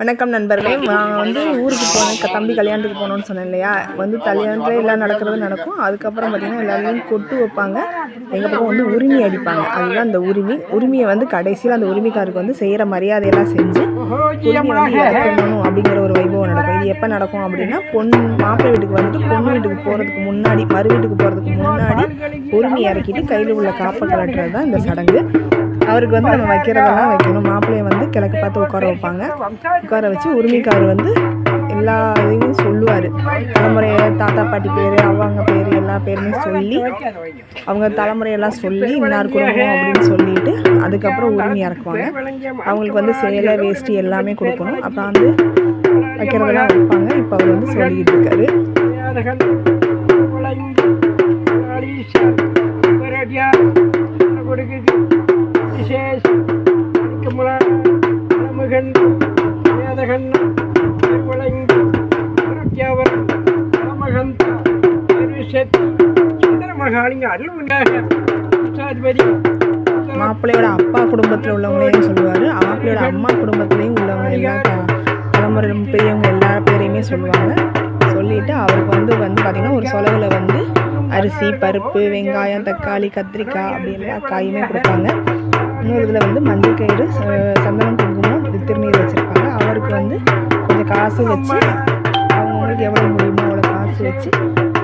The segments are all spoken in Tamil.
வணக்கம் நண்பர்களே. நான் வந்து ஊருக்கு போனேன். தம்பி கல்யாணத்துக்கு போகணுன்னு சொன்னேன் இல்லையா? வந்து கல்யாணத்தில் எல்லாம் நடக்கிறது நடக்கும். அதுக்கப்புறம் பார்த்திங்கன்னா எல்லாருமே கொட்டு வைப்பாங்க. எங்கள் பக்கம் வந்து உரிமை அடிப்பாங்க. அதுதான் அந்த உரிமை. உரிமையை வந்து கடைசியில் அந்த உரிமைக்காருக்கு வந்து செய்கிற மரியாதையெல்லாம் செஞ்சு உரிமை வந்து இறக்கணும் அப்படிங்கிற ஒரு வைபவம் நடக்கும். இது எப்போ நடக்கும் அப்படின்னா பொண்ணு மாப்பிள்ளை வீட்டுக்கு வந்துட்டு பொண்ணு வீட்டுக்கு போகிறதுக்கு முன்னாடி மறு வீட்டுக்கு போகிறதுக்கு முன்னாடி உரிமை இறக்கிட்டு கையில் உள்ள காப்பை கலட்டுறது தான் இந்த சடங்கு. அவருக்கு வந்து நம்ம வைக்கிறதெல்லாம் வைக்கணும். மாப்பிள்ளையை வந்து கிழக்கு பார்த்து உட்கார வைப்பாங்க. உட்கார வச்சு உரிமைக்கார் வந்து எல்லா இதையும் சொல்லுவார். தலைமுறையை தாத்தா பாட்டி பேர் அவங்க பேர் எல்லா பேருமே சொல்லி அவங்க தலைமுறையெல்லாம் சொல்லி இன்னார் குடும்பம் அப்படின்னு சொல்லிட்டு அதுக்கப்புறம் உரிமை இறக்குவாங்க. அவங்களுக்கு வந்து சேலை வேஷ்டி எல்லாமே கொடுக்கணும். அப்புறம் வந்து வைக்கிறதெல்லாம் வைப்பாங்க. இப்போ அவர் வந்து சொல்லிக்கிட்டு இருக்காரு. மாப்பிள்ளையோட அப்பா குடும்பத்தில் உள்ளவங்களையும் சொல்லுவார். மாப்பிள்ளையோட அம்மா குடும்பத்துலேயும் உள்ளவங்க எல்லா தலைமுறை பெரியவங்க எல்லா பேரையுமே சொல்லுவாங்க. சொல்லிட்டு அவருக்கு வந்து வந்து பார்த்திங்கன்னா ஒரு சொலவில் வந்து அரிசி பருப்பு வெங்காயம் தக்காளி கத்திரிக்காய் அப்படி எல்லா காயுமே கொடுப்பாங்க. இன்னொரு இதில் வந்து மஞ்சள் கயிறு ச- சந்தனம் குங்குமம் திருநீர் வச்சுருப்பாங்க. அவருக்கு வந்து கொஞ்சம் காசு வச்சு அவங்களுக்கு எவ்வளோ முடியுமோ அவ்வளோ காசு வச்சு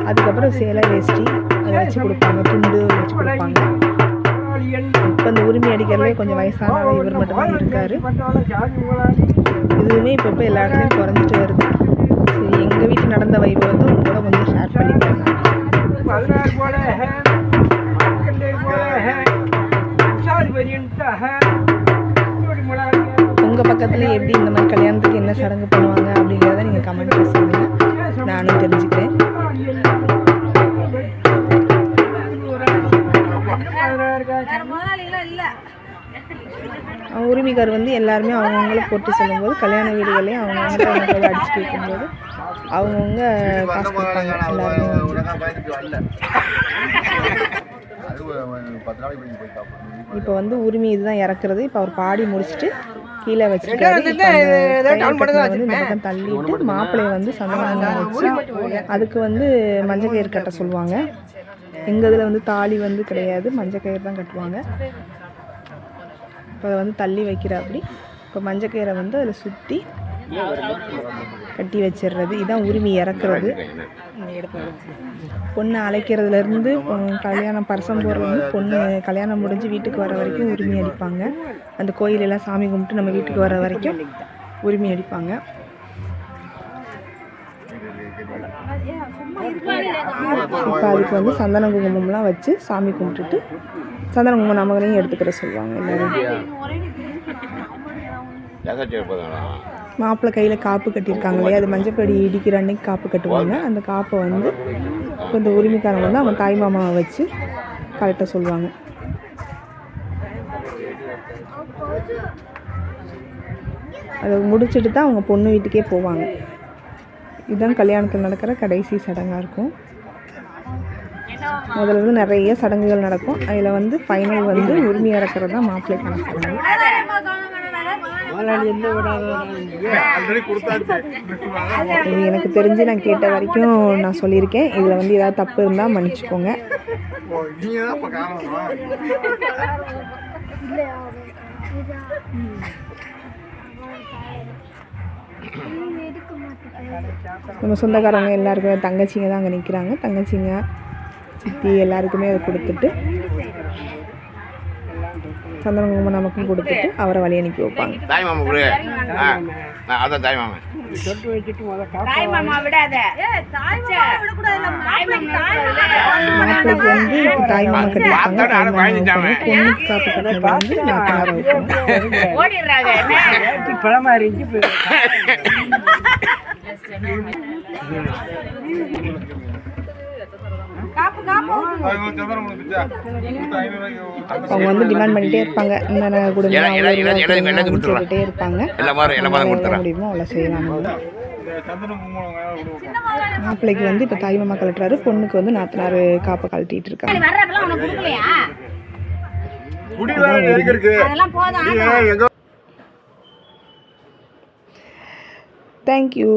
அதுக்கப்புறம் சேலை வேஷ்டி அதை வச்சு கொடுப்பாங்க. துண்டு வச்சு கொடுப்பாங்க. இப்போ இந்த உரிமை அடிக்கிறதே கொஞ்சம் வயசான இவர் மட்டும்தான் இருக்கார். இதுவுமே இப்போ இப்போ எல்லா இடத்துலையும் குறைஞ்சிட்டு வருது. சரி எங்கள் வீட்டில் நடந்த வைபவத்தை உங்களோட கூட கொஞ்சம் ஷேர் பண்ணிக்கிறேன் உங்கள் பக்கத்தில் எப்படி இந்த மாதிரி கல்யாணத்துக்கு என்ன சடங்கு பண்ணுவாங்க அப்படிங்கிறத நீங்கள் கமெண்ட்டில் சொல்லுங்கள் நானும் தெரிஞ்சுக்கிறேன். அவங்க உரிமைக்கார் வந்து எல்லாருமே அவங்கவுங்கள போட்டு சொல்லும்போது கல்யாண வீடுகளையும் அவங்கவுங்க அவங்க அடிச்சுட்டு இருக்கும்போது அவங்கவுங்க காசு கொடுப்பாங்க எல்லாருமே. இப்போ வந்து உரிமை இதுதான் இறக்குறது. இப்போ அவர் பாடி முடிச்சுட்டு கீழே பக்கம் தள்ளிட்டு மாப்பிள்ளையை வந்து சந்தனம் வச்சு அதுக்கு வந்து மஞ்சள் கயிறு கட்ட சொல்லுவாங்க. எங்கள் இதில் வந்து தாலி வந்து கிடையாது. மஞ்சள் கயிறு தான் கட்டுவாங்க. இப்போ அதை வந்து தள்ளி வைக்கிறாப்படி. இப்போ மஞ்சள் கயிறை வந்து அதில் சுற்றி கட்டி வச்சிடுறது இதான் உரிமை இறக்குறது பொண்ணு அழைக்கிறதுலேருந்து கல்யாணம் பரசம் போடுறதுலேருந்து பொண்ணு கல்யாணம் முடிஞ்சு வீட்டுக்கு வர வரைக்கும் உரிமை அடிப்பாங்க அந்த கோயிலெல்லாம் சாமி கும்பிட்டு நம்ம வீட்டுக்கு வர வரைக்கும் உரிமை அடிப்பாங்க இப்போ அதுக்கு வந்து சந்தன குங்குமம்லாம் வச்சு சாமி கும்பிட்டுட்டு சந்தன குங்குமம் நமகளையும் எடுத்துக்கிற சொல்லுவாங்க எல்லாரும் மாப்பிள்ளை கையில் காப்பு கட்டியிருக்காங்க இல்லையா அது மஞ்சப்படி இடிக்கிற அன்னைக்கு காப்பு கட்டுவாங்க. அந்த காப்பை வந்து கொஞ்சம் இந்த உரிமைக்காரங்க வந்து அவங்க தாய் மாமாவை வச்சு கரெக்டாக சொல்லுவாங்க. அதை முடிச்சுட்டு தான் அவங்க பொண்ணு வீட்டுக்கே போவாங்க. இதுதான் கல்யாணத்தில் நடக்கிற கடைசி சடங்காக இருக்கும். முதல்ல வந்து நிறைய சடங்குகள் நடக்கும். அதில் வந்து ஃபைனல் வந்து உரிமை இறக்குறது தான் மாப்பிள்ளை கணக்கு இது எனக்கு தெரிஞ்சு நான் கேட்ட வரைக்கும் நான் சொல்லியிருக்கேன். இதில் வந்து ஏதாவது தப்பு இருந்தால் மன்னிச்சுக்கோங்க. நம்ம சொந்தக்காரங்க எல்லாருக்குமே தங்கச்சிங்க தான் அங்கே நிற்கிறாங்க தங்கச்சிங்க சித்தி எல்லாருக்குமே அதை கொடுத்துட்டு சந்தன குங்குமம் நமக்கும் கொடுத்துட்டு அவரை வழி அனுப்பி வைப்பாங்க தாய் மாமா கொடு அதான் தாய் மாமா தாய் மாமா விடாத மாப்பிள்ளைக்கு வந்து தாய் மாமா வைப்பாங்க பொண்ணுக்கு காப்பு வந்து வைப்பாங்க அவங்க வந்து டிமாண்ட் பண்ணிட்டே இருப்பாங்க. இந்த கொடுத்துடலாம். சொல்லிட்டே இருப்பாங்க. முடியுமோ அவ்வளோ செய்யலாம். மாப்பிள்ளைக்கு வந்து இப்போ தாய் மாமா கலட்டுறாரு பொண்ணுக்கு வந்து நாத்தனார் காப்பை கழட்டிட்டு இருக்காங்க. தேங்க்யூ